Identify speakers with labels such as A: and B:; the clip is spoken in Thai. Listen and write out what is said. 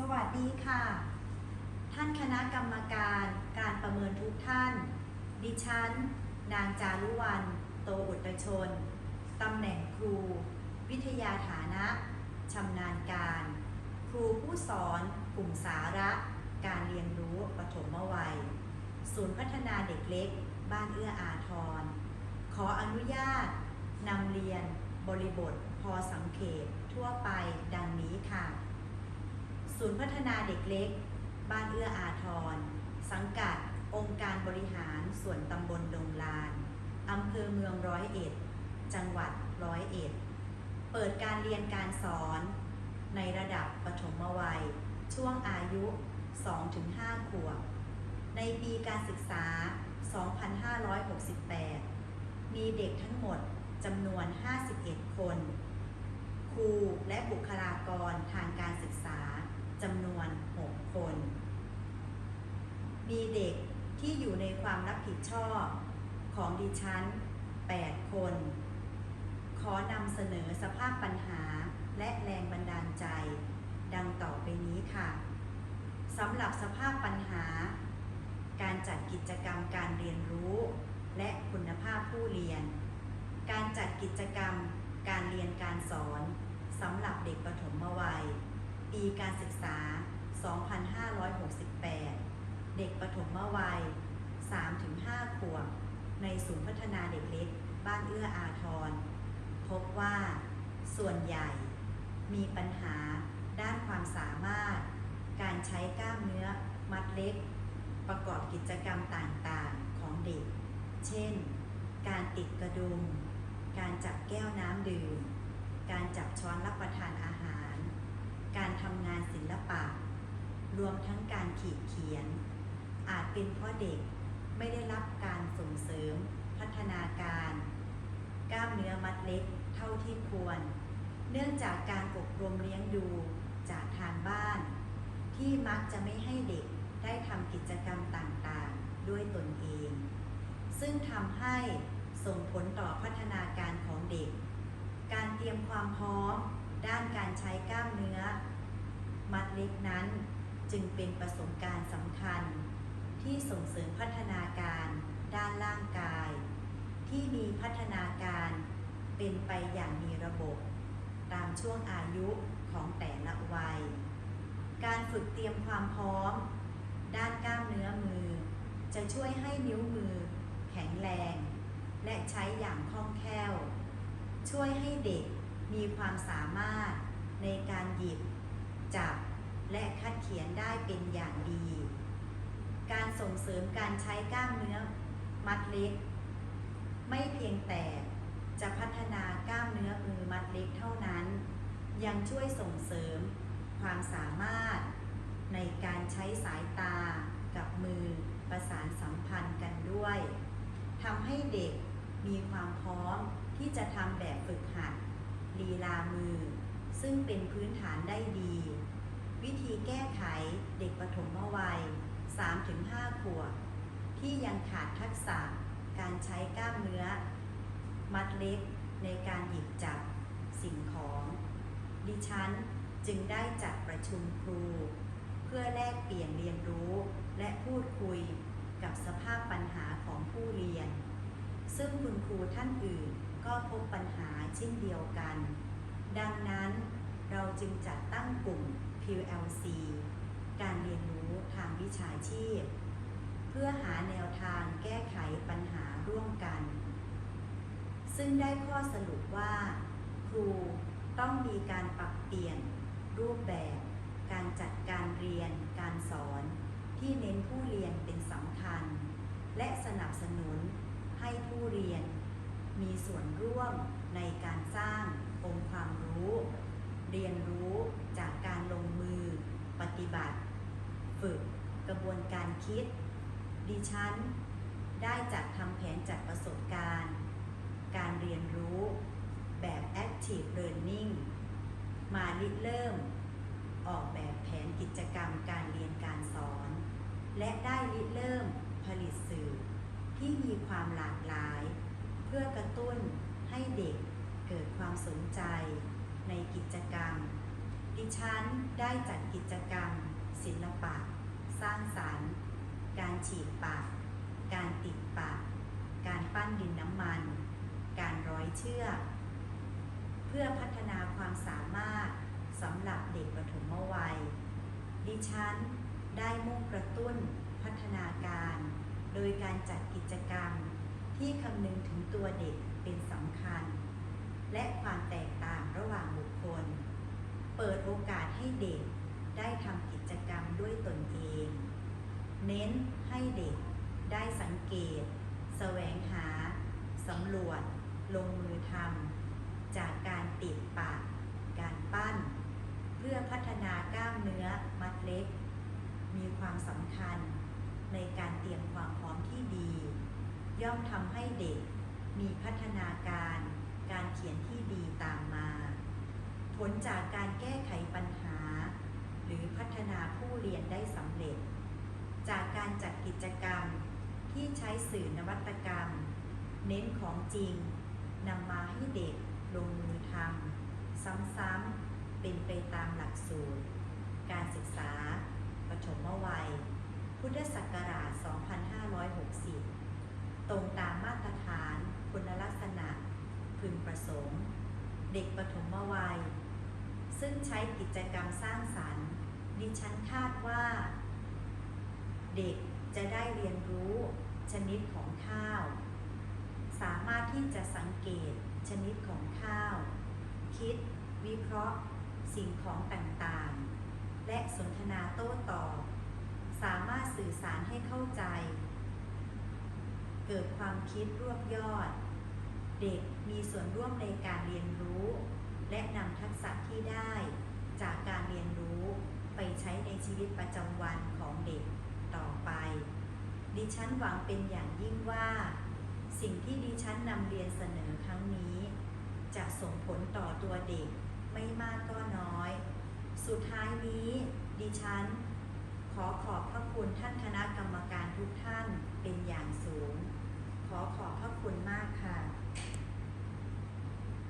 A: สวัสดีค่ะ ท่านคณะกรรมการการประเมินทุกท่าน ดิฉัน นางจารุวรรณโตอุตชนตำแหน่งครู วิทยาฐานะชำนาญการ ครูผู้สอนกลุ่มสาระ การเรียนรู้ปฐมวัย ศูนย์พัฒนาเด็กเล็ก บ้านเอื้ออาทร ขออนุญาตนำเรียนบริบทพอสังเขตทั่วไปดังนี้ค่ะ ศูนย์พัฒนาเด็กเล็ก บ้านเอื้ออาทร สังกัด องค์การบริหารส่วนตำบลดงลาน อำเภอเมืองร้อยเอ็ด จังหวัดร้อยเอ็ด เปิดการเรียนการสอน ในระดับปฐมวัย ช่วงอายุ 2-5 ขวบ ในปีการศึกษา 2568 มีเด็กทั้งหมดจำนวน 51 คน ครูและบุคลากรทางการศึกษา จำนวน 6 คน มีเด็กที่อยู่ในความรับผิดชอบของดิฉัน 8 คน ขอนำเสนอสภาพปัญหาและแรงบันดาลใจ ดังต่อไปนี้ค่ะสำหรับสภาพปัญหา การจัดกิจกรรมการเรียนรู้ และคุณภาพผู้เรียน การจัดกิจกรรมการเรียนการสอนสำหรับเด็กปฐมวัย ปีการศึกษา 2568 เด็กปฐมวัย 3-5 ขวบ ในศูนย์พัฒนาเด็กเล็ก บ้านเอื้ออาทร พบว่าส่วนใหญ่มีปัญหาด้านความสามารถ การใช้กล้ามเนื้อมัดเล็ก ประกอบกิจกรรมต่างๆของเด็ก เช่น การติดกระดุม การจับแก้วน้ำดื่ม การจับช้อนรับประทานอาหาร การทำงานศิลปะ รวมทั้งการขีดเขียน อาจเป็นเพราะเด็กไม่ได้รับการส่งเสริม พัฒนาการ กล้ามเนื้อมัดเล็กเท่าที่ควร เนื่องจากการอบรมเลี้ยงดูจากทางบ้าน ที่มักจะไม่ให้เด็กได้ทำกิจกรรมต่างๆ ด้วยตนเอง ซึ่งทำให้ส่งผลต่อพัฒนาการของเด็ก การเตรียมความพร้อม ด้านการใช้กล้ามเนื้อ มัดเล็กนั้นจึงเป็นประสบการณ์สำคัญ ที่ส่งเสริมพัฒนาการด้านร่างกาย ที่มีพัฒนาการเป็นไปอย่างมีระบบ ตามช่วงอายุของแต่ละวัย การฝึกเตรียมความพร้อม ด้านกล้ามเนื้อมือ จะช่วยให้นิ้วมือ แข็งแรง และใช้อย่างคล่องแคล่ว ช่วยให้เด็ก มีความสามารถในการหยิบ จับ และคัดเขียนได้เป็นอย่างดี การส่งเสริมการใช้กล้ามเนื้อมัดเล็ก ไม่เพียงแต่จะพัฒนากล้ามเนื้อมือมัดเล็กเท่านั้น ยังช่วยส่งเสริมความสามารถในการใช้สายตากับมือประสานสัมพันธ์กันด้วยทำให้เด็กมีความพร้อมที่จะทำแบบฝึกหัด ลีลามือ ซึ่งเป็นพื้นฐานได้ดี วิธีแก้ไขเด็กปฐมวัย 3-5 ขวบ ที่ยังขาดทักษะการใช้กล้ามเนื้อ มัดเล็กในการหยิบจับสิ่งของ ดิฉันจึงได้จัดประชุมครู เพื่อแลกเปลี่ยนเรียนรู้และพูดคุยกับสภาพปัญหาของผู้เรียน ซึ่งคุณครูท่านอื่น ก็พบปัญหาเช่นเดียวกัน ดังนั้นเราจึงจัดตั้งกลุ่ม PLC การเรียนรู้ทางวิชาชีพ เพื่อหาแนวทางแก้ไขปัญหาร่วมกัน ซึ่งได้ข้อสรุปว่า ครูต้องมีการปรับเปลี่ยน รูปแบบ การจัดการเรียน การสอน ที่เน้นผู้เรียนเป็นสำคัญ และสนับสนุนให้ผู้เรียน มีส่วนร่วมในการสร้างองค์ความรู้ เรียนรู้จากการลงมือ ปฏิบัติ ฝึกกระบวนการคิด ดิฉัน ได้จัดทำแผนจัดประสบการณ์ การเรียนรู้แบบ active learning มาริเริ่ม ออกแบบแผนกิจกรรมการเรียนการสอน และได้ริเริ่มผลิตสื่อที่มีความหลากหลาย ให้เด็กเกิดความสนใจในกิจกรรม ดิฉันได้จัดกิจกรรม ศิลปะ สร้างสรรค์ การฉีดปาก การติดปากการปั้นดินน้ำมัน การร้อยเชือก เพื่อพัฒนาความสามารถสำหรับเด็กปฐมวัย ดิฉันได้มุ่งกระตุ้นพัฒนาการ โดยการจัดกิจกรรม ที่คำนึงถึงตัวเด็กเป็นสำคัญ และความแตกต่างระหว่างบุคคล เปิดโอกาสให้เด็กได้ทำกิจกรรมด้วยตนเอง เน้นให้เด็กได้สังเกต แสวงหา สำรวจ ลงมือทำจากการติดปาก การปั้น เพื่อพัฒนากล้ามเนื้อมัดเล็ก มีความสำคัญในการเตรียมความพร้อมที่ดี ย่อมทำให้เด็ก มีพัฒนาการการเขียนที่ดีตามมา ผลจากการแก้ไขปัญหา หรือพัฒนาผู้เรียนได้สำเร็จ จากการจัดกิจกรรมที่ใช้สื่อนวัตกรรม เน้นของจริงนำมาให้เด็กลงมือทำซ้ำๆเป็นไปตามหลักสูตร การศึกษา ปฐมวัย พุทธศักราช 2560 ตรงตามมาตรฐานคุณลักษณะพึงประสงค์ เด็กปฐมวัย ซึ่งใช้กิจกรรมสร้างสรรค์ ดิฉันคาดว่า เด็กจะได้เรียนรู้ชนิดของข้าว สามารถที่จะสังเกตชนิดของข้าว คิด วิเคราะห์ สิ่งของต่างๆ และสนทนาโต้ตอบ สามารถสื่อสารให้เข้าใจ เกิดความคิดรวบยอด เด็กมีส่วนร่วมในการเรียนรู้ และนำทักษะที่ได้จากการเรียนรู้ไปใช้ในชีวิตประจำวันของเด็กต่อไป ดิฉันหวังเป็นอย่างยิ่งว่า สิ่งที่ดิฉันนำเรียนเสนอครั้งนี้ จะส่งผลต่อตัวเด็กไม่มากก็น้อย สุดท้ายนี้ดิฉันขอขอบพระคุณท่านคณะกรรมการทุกท่านเป็นอย่างสูง ขอขอบพระคุณมากค่ะ